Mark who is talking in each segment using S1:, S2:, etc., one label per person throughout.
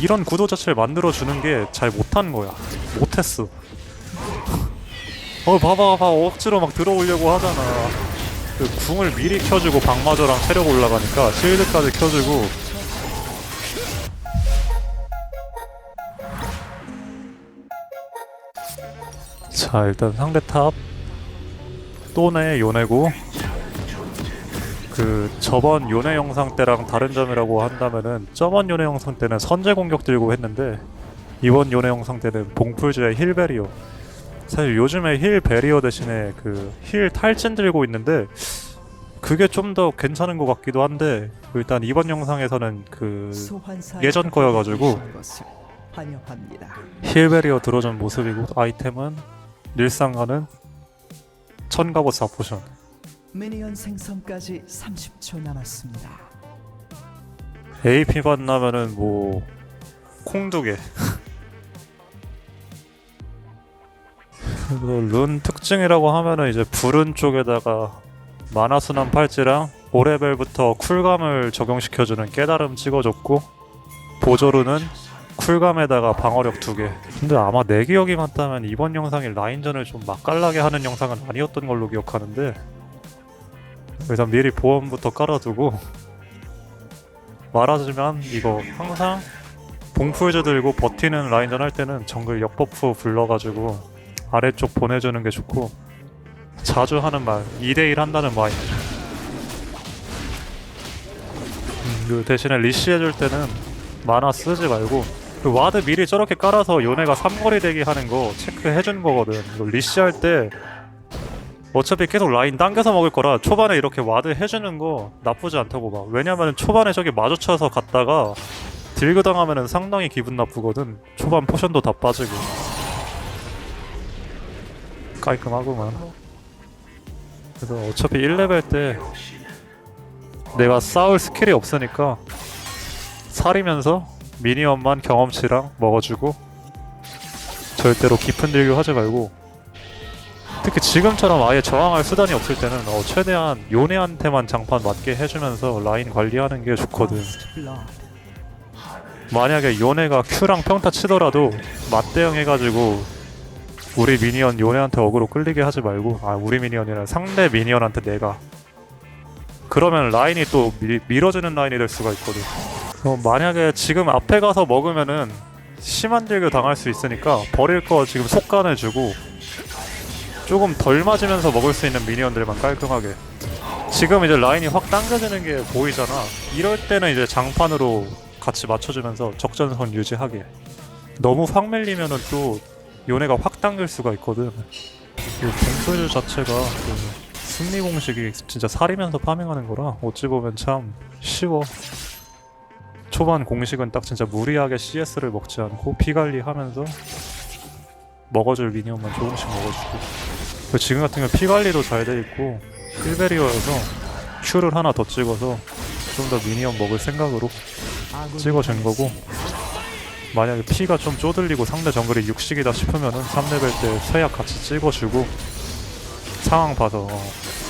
S1: 이런 구도 자체를 만들어 주는 게 잘 못한 거야. 못했어. 어 봐봐 봐 억지로 막 들어오려고 하잖아. 그 궁을 미리 켜주고 방마저랑 체력 올라가니까 실드까지 켜주고 자 일단 상대 탑 또네 요네고 그 저번 요네 영상 때랑 다른 점이라고 한다면은 저번 요네 영상 때는 선제 공격 들고 했는데 이번 요네 영상 때는 봉풀즈의 힐 베리어 사실 요즘에 힐 베리어 대신에 그 힐 탈진 들고 있는데 그게 좀 더 괜찮은 것 같기도 한데 일단 이번 영상에서는 그 예전 거여가지고. 힐 베리어 들어준 모습이고 아이템은 일상가는 천가보 4포션
S2: 미니언 생성까지 30초 남았습니다.
S1: AP 만나면은 뭐 콩두개 룬 특징이라고 하면은 이제 불은 쪽에다가 마나순환 팔찌랑 5레벨부터 쿨감을 적용시켜주는 깨달음 찍어줬고 보조루는 쿨감에다가 방어력 두 개. 근데 아마 내 기억이 맞다면 이번 영상이 라인전을 좀 맛깔나게 하는 영상은 아니었던 걸로 기억하는데 일단 미리 보험부터 깔아두고 말하자면 이거 항상 봉풀즈 들고 버티는 라인전 할 때는 정글 역버프 불러가지고 아래쪽 보내주는 게 좋고 자주 하는 말 2대1 한다는 마인드 음, 그 대신에 리시 해줄 때는 만화 쓰지 말고 그 와드 미리 저렇게 깔아서 요네가 삼거리 대기 하는 거 체크해준 거거든. 이거 리시 할때 어차피 계속 라인 당겨서 먹을 거라 초반에 이렇게 와드 해주는 거 나쁘지 않다고 봐. 왜냐면 초반에 저기 마주쳐서 갔다가 딜그 당하면은 상당히 기분 나쁘거든. 초반 포션도 다 빠지고. 깔끔하구만. 그래서 어차피 1레벨 때 내가 싸울 스킬이 없으니까 살이면서 미니언만 경험치랑 먹어주고 절대로 깊은 딜교 하지 말고 특히 지금처럼 아예 저항할 수단이 없을 때는 어, 최대한 요네한테만 장판 맞게 해주면서 라인 관리하는 게 좋거든. 만약에 요네가 Q랑 평타 치더라도 맞대응 해가지고 우리 미니언 요네한테 어그로 끌리게 하지 말고 아 우리 미니언이라 상대 미니언한테 내가 그러면 라인이 또 미, 밀어주는 라인이 될 수가 있거든 어, 만약에 지금 앞에 가서 먹으면은 심한 딜교 당할 수 있으니까 버릴 거 지금 속간해주고 조금 덜 맞으면서 먹을 수 있는 미니언들만 깔끔하게. 지금 이제 라인이 확 당겨지는 게 보이잖아. 이럴 때는 이제 장판으로 같이 맞춰주면서 적전선 유지하게. 너무 확 밀리면은 또 요네가 확 당길 수가 있거든. 이 봉소유 자체가 그 승리 공식이 진짜 살이면서 파밍하는 거라 어찌 보면 참 쉬워. 초반 공식은 딱 진짜 무리하게 CS를 먹지 않고 피 관리하면서 먹어줄 미니언만 조금씩 먹어주고. 그 지금 같은 경우 피 관리도 잘 돼 있고 필베리어여서 Q를 하나 더 찍어서 좀 더 미니언 먹을 생각으로 찍어준 거고 만약에 피가 좀 쪼들리고 상대 정글이 육식이다 싶으면은 3레벨 때 sve약 같이 찍어주고 상황 봐서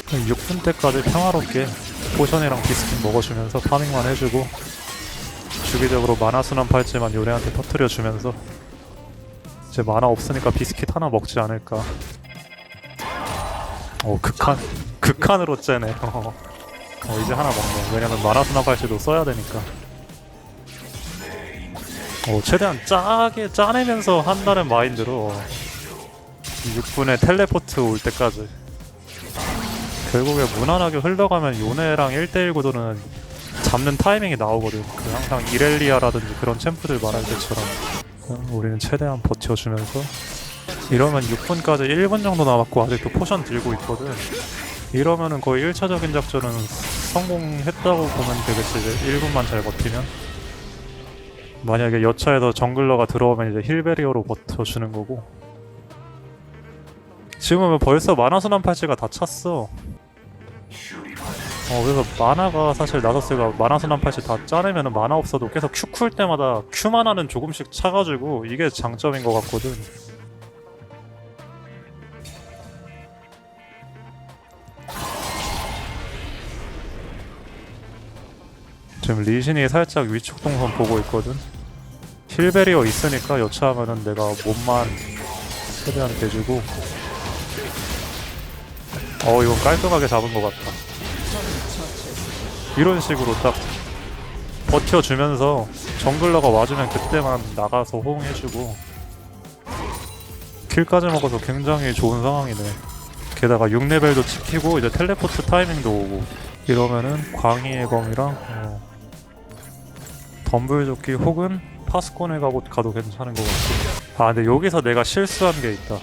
S1: 6분 때까지 평화롭게 포션이랑 비스킷 먹어주면서 파밍만 해주고 주기적으로 마나 순환 팔찌만 요네한테 터트려주면서 이제 마나 없으니까 비스킷 하나 먹지 않을까 어 극한 극한으로 째네 어, 어, 이제 하나 먹네. 왜냐면 순환 팔찌도 써야 되니까. 어, 최대한 짜게 짜내면서 한다는 마인드로 6분에 텔레포트 올 때까지. 결국에 무난하게 흘러가면 요네랑 1대1 구도는 잡는 타이밍이 나오거든. 그 항상 이렐리아라든지 그런 챔프들 말할 때처럼. 어, 우리는 최대한 버텨주면서 이러면 6분까지 1분 정도 남았고 아직도 포션 들고 있거든. 이러면은 거의 1차적인 작전은 성공했다고 보면 되겠지 이제 1분만 잘 버티면. 만약에 여차에서 정글러가 들어오면 이제 힐베리어로 버텨주는 거고. 지금은 벌써 마나순환 팔찌가 다 찼어. 어 그래서 마나가 사실 나서스가 마나순환 팔찌 다 짜내면은 마나 없어도 계속 Q 쿨 때마다 Q 만화는 조금씩 차가지고 이게 장점인 것 같거든 지금 리신이 살짝 위쪽 동선 보고 있거든. 힐베리어 있으니까 여차하면은 내가 몸만 최대한 대주고. 어 이건 깔끔하게 잡은 것 같다. 이런 식으로 딱 버텨주면서 정글러가 와주면 그때만 나가서 호응해주고. 킬까지 먹어서 굉장히 좋은 상황이네. 게다가 6레벨도 지키고 이제 텔레포트 타이밍도 오고. 이러면은 광희의 검이랑 어, 덤블조끼 혹은 파스콘에 가고 가도 괜찮은 것 같고 아 근데 여기서 내가 실수한 게 있다.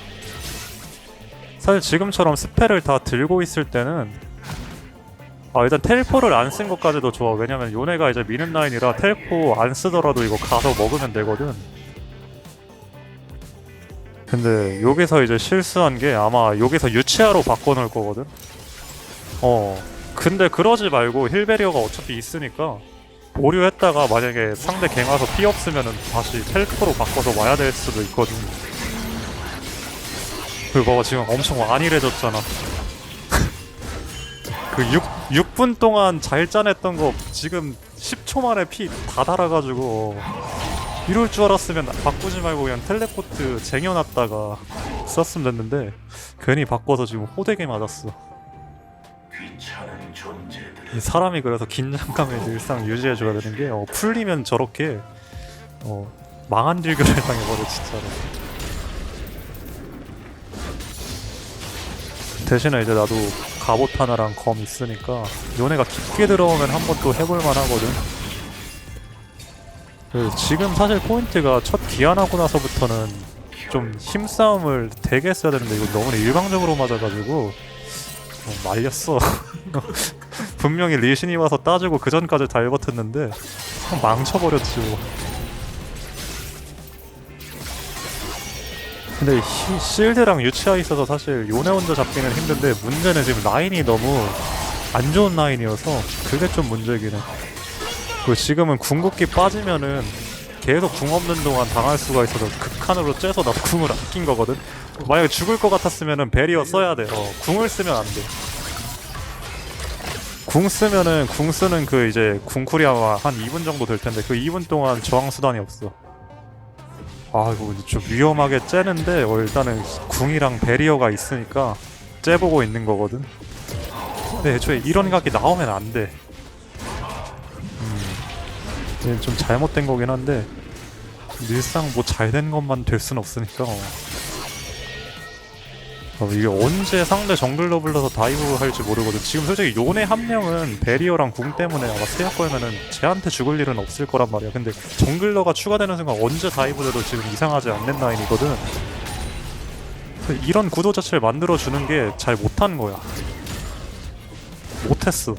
S1: 사실 지금처럼 스펠을 다 들고 있을 때는 아 일단 텔포를 안 쓴 것까지도 좋아. 왜냐면 요네가 이제 미는 라인이라 텔포 안 쓰더라도 이거 가서 먹으면 되거든. 근데 여기서 이제 실수한 게 아마 여기서 유치아로 바꿔놓을 거거든. 어. 근데 그러지 말고 힐베리어가 어차피 있으니까 보류했다가 만약에 상대 갱 와서 피 없으면은 다시 텔포로 바꿔서 와야 될 수도 있거든. 그 봐봐 지금 엄청 안일해졌잖아. 그 6, 6분 동안 잘 짜냈던 거 지금 10초 만에 피 다 달아가지고 이럴 줄 알았으면 바꾸지 말고 그냥 텔레포트 쟁여놨다가 썼으면 됐는데 괜히 바꿔서 지금 호되게 맞았어 이 사람이 그래서 긴장감을 늘상 유지해줘야 되는 게 어, 풀리면 저렇게 어, 망한 딜교를 당해버려 진짜로. 대신에 이제 나도 갑옷 하나랑 검 있으니까 요네가 깊게 들어오면 한 번 또 해볼만 하거든. 그 지금 사실 포인트가 첫 기한하고 나서부터는 좀 힘싸움을 되게 했어야 되는데 이거 너무 일방적으로 맞아가지고 어, 말렸어 분명히 리신이 와서 따주고 그 전까지 다 일버텼는데 망쳐버렸지 뭐. 근데 히- 실드랑 유치아 있어서 사실 요네 혼자 잡기는 힘든데 문제는 지금 라인이 너무 안 좋은 라인이어서 그게 좀 문제긴 해. 그리고 지금은 궁극기 빠지면은 계속 궁 없는 동안 당할 수가 있어서 극한으로 째서 나 궁을 아낀 거거든. 만약에 죽을 것 같았으면은 베리어 써야 돼. 어, 궁을 쓰면 안 돼. 궁 쓰면은 궁 쓰는 그 이제 아마 한 2분 정도 될 텐데 그 2분 동안 저항 수단이 없어. 아 이거 좀 위험하게 째는데 어, 일단은 궁이랑 베리어가 있으니까 째보고 있는 거거든. 근데 애초에 이런 각이 나오면 안 돼. 음, 좀 잘못된 거긴 한데 늘상 뭐 잘 된 것만 될 순 없으니까. 어. 어, 이게 언제 상대 정글러 불러서 다이브 할지 모르거든. 지금 솔직히 요네 한 명은 베리어랑 궁 때문에 아마 세약 걸면은 쟤한테 죽을 일은 없을 거란 말이야. 근데 정글러가 추가되는 순간 언제 다이브 돼도 지금 이상하지 않는 라인이거든. 이런 구도 자체를 만들어 주는 게 잘 못한 거야. 못했어.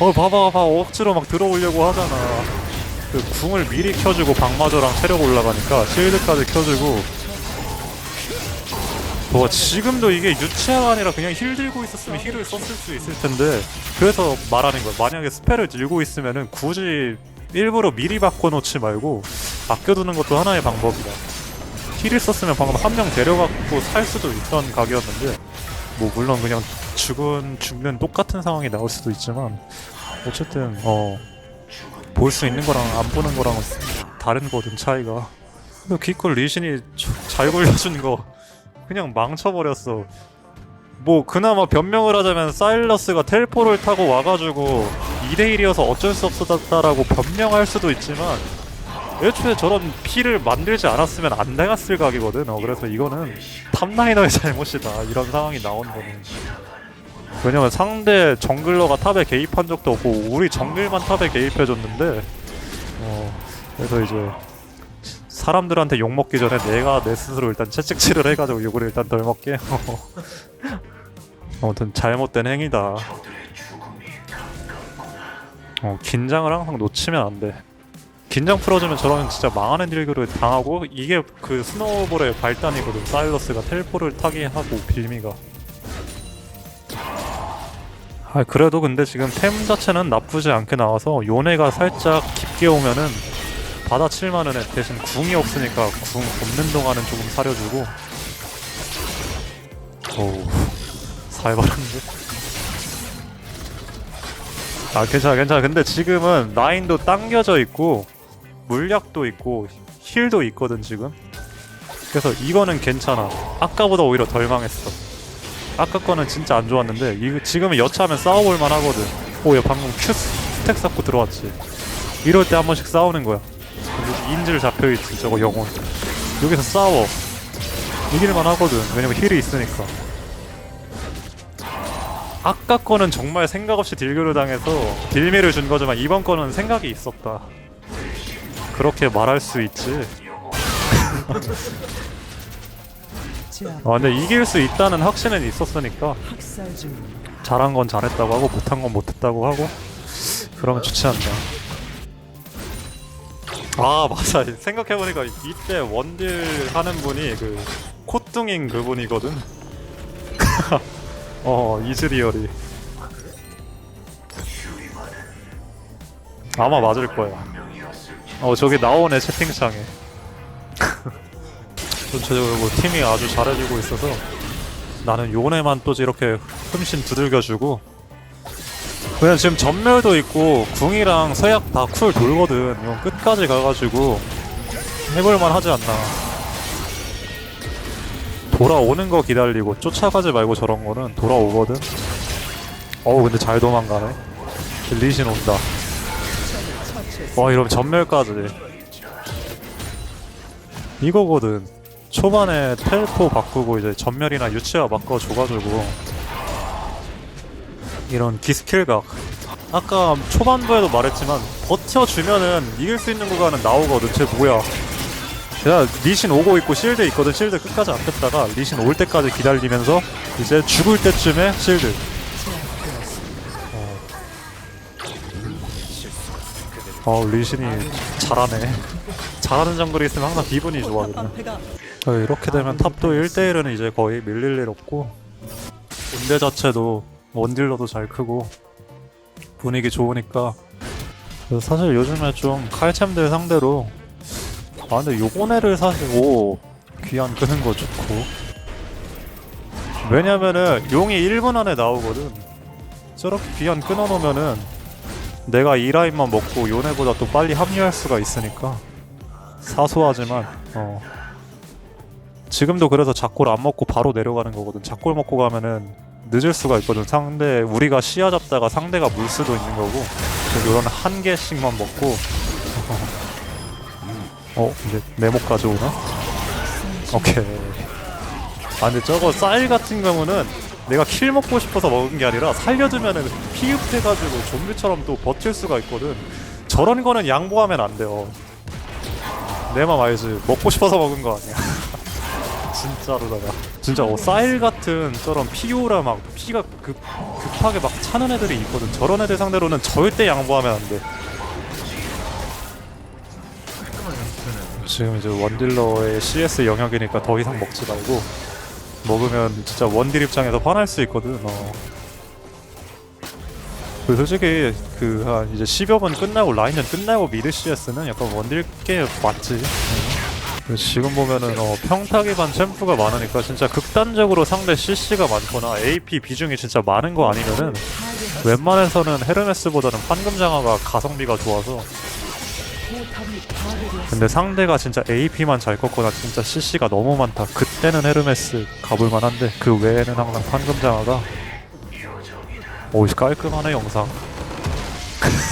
S1: 어 봐봐 봐봐 억지로 막 들어오려고 하잖아. 그 궁을 미리 켜주고 방마저랑 체력 올라가니까 실드까지 켜주고 와 지금도 이게 유치아가 아니라 그냥 힐 들고 있었으면 힐을 썼을 수 있을 텐데 그래서 말하는 거야. 만약에 스펠을 들고 있으면은 굳이 일부러 미리 바꿔놓지 말고 아껴두는 것도 하나의 방법이다. 힐을 썼으면 방금 한 명 데려갖고 살 수도 있던 각이었는데 뭐 물론 그냥 죽은 죽는 똑같은 상황이 나올 수도 있지만 어쨌든 어 볼 수 있는 거랑 안 보는 거랑 다른 거든 차이가. 근데 기콜 리신이 잘 걸려준 거 그냥 망쳐버렸어. 뭐 그나마 변명을 하자면 사일러스가 텔포를 타고 와가지고 2대1이어서 어쩔 수 없었다라고 변명할 수도 있지만 애초에 저런 피를 만들지 않았으면 안 나갔을 각이거든. 어, 그래서 이거는 탑라이너의 잘못이다. 이런 상황이 나온 거는. 왜냐면 상대 정글러가 탑에 개입한 적도 없고 우리 정글만 탑에 개입해줬는데 어 그래서 이제 사람들한테 욕 먹기 전에 내가 내 스스로 일단 채찍질을 해가지고 욕을 일단 덜 먹게. 아무튼 잘못된 행위다. 어, 긴장을 항상 놓치면 안 돼. 긴장 풀어주면 저런 진짜 망하는 딜교를 당하고 이게 그 스노우볼의 발단이거든. 사일러스가 텔포를 타게 하고 빌미가. 아 그래도 근데 지금 템 자체는 나쁘지 않게 나와서 요네가 살짝 깊게 오면은 받아칠만은 해. 대신 궁이 없으니까 궁 없는 동안은 조금 사려주고. 어우 살벌한데? 아 괜찮아 괜찮아. 근데 지금은 라인도 당겨져 있고 물약도 있고 힐도 있거든 지금. 그래서 이거는 괜찮아. 아까보다 오히려 덜 망했어. 아까 거는 진짜 안 좋았는데 이, 지금은 여차하면 싸워볼 만하거든. 오야 방금 큐 스택 쌓고 들어왔지. 이럴 때 한 번씩 싸우는 거야 여기 인질 잡혀있지 저거 영혼. 여기서 싸워. 이길만 하거든. 왜냐면 힐이 있으니까. 아까 거는 정말 생각 없이 딜교를 당해서 딜미를 준 거지만 이번 거는 생각이 있었다. 그렇게 말할 수 있지. 아 근데 이길 수 있다는 확신은 있었으니까. 잘한 건 잘했다고 하고 못한 건 못했다고 하고 그러면 좋지 않나 아 맞아. 생각해보니까 이때 원딜 하는 분이 그 콧등인 그분이거든. 어 이즈리얼이. 아마 맞을 거야. 어 저기 나오네 채팅창에. 전체적으로 팀이 아주 잘해주고 있어서 나는 요네만 또 이렇게 흠씬 두들겨주고 그냥 지금 전멸도 있고 궁이랑 서약 다 쿨 돌거든. 이건 끝까지 가가지고 해볼만 하지 않나. 돌아오는 거 기다리고 쫓아가지 말고 저런 거는 돌아오거든. 어우 근데 잘 도망가네. 리신 온다. 와 이러면 전멸까지. 이거거든. 초반에 텔포 바꾸고 이제 전멸이나 유치화 바꿔줘가지고 이런 기스킬각. 아까 초반부에도 말했지만 버텨주면은 이길 수 있는 구간은 나오거든 쟤 뭐야. 제가 리신 오고 있고 실드 있거든 실드 끝까지 안 뺐다가 리신 올 때까지 기다리면서 이제 죽을 때쯤에 실드. 어, 어 리신이 잘하네. 잘하는 정글이 있으면 항상 기분이 좋아거든
S2: 방패가
S1: 어, 이렇게 되면 탑도 1대1은 이제 거의 밀릴 일 없고. 군대 자체도 원딜러도 잘 크고 분위기 좋으니까. 사실 요즘에 좀 칼챔들 상대로 아 근데 요거네를 사실 오 귀한 끄는 거 좋고. 왜냐면은 용이 1분 안에 나오거든. 저렇게 귀한 끊어놓으면은 내가 이 라인만 먹고 요네보다 또 빨리 합류할 수가 있으니까. 사소하지만 어. 지금도 그래서 작골 안 먹고 바로 내려가는 거거든. 작골 먹고 가면은 늦을 수가 있거든. 상대 우리가 시야 잡다가 상대가 물 수도 있는 거고. 이런 한 개씩만 먹고. 어 이제 메모까지 오나? 오케이. 아 근데 저거 쌀 같은 경우는 내가 킬 먹고 싶어서 먹은 게 아니라 살려두면은 피흡해가지고 좀비처럼 또 버틸 수가 있거든. 저런 거는 양보하면 안 돼요. 내 맘 알지? 먹고 싶어서 먹은 거 아니야. 진짜로다가. 진짜 어, 쌀 같은 저런 피오라 막 피가 급, 급하게 막 차는 애들이 있거든. 저런 애들 상대로는 절대 양보하면 안돼. 지금 이제 원딜러의 CS 영역이니까 더 이상 먹지 말고 먹으면 진짜 원딜 입장에서 화날 수 있거든. 어. 그 솔직히 그 한 이제 10여 번 끝나고 라인전 끝나고 미드 CS는 약간 원딜 게 맞지? 그 지금 보면은 어, 평타 기반 챔프가 많으니까 진짜 극단적으로 상대 CC가 많거나 AP 비중이 진짜 많은 거 아니면은 웬만해서는 헤르메스보다는 판금 장화가 가성비가 좋아서. 근데 상대가 진짜 AP만 잘 컸거나 진짜 CC가 너무 많다 그때는 헤르메스 가볼만 한데 그 외에는 항상 판금 장화가 오이 깔끔하네 영상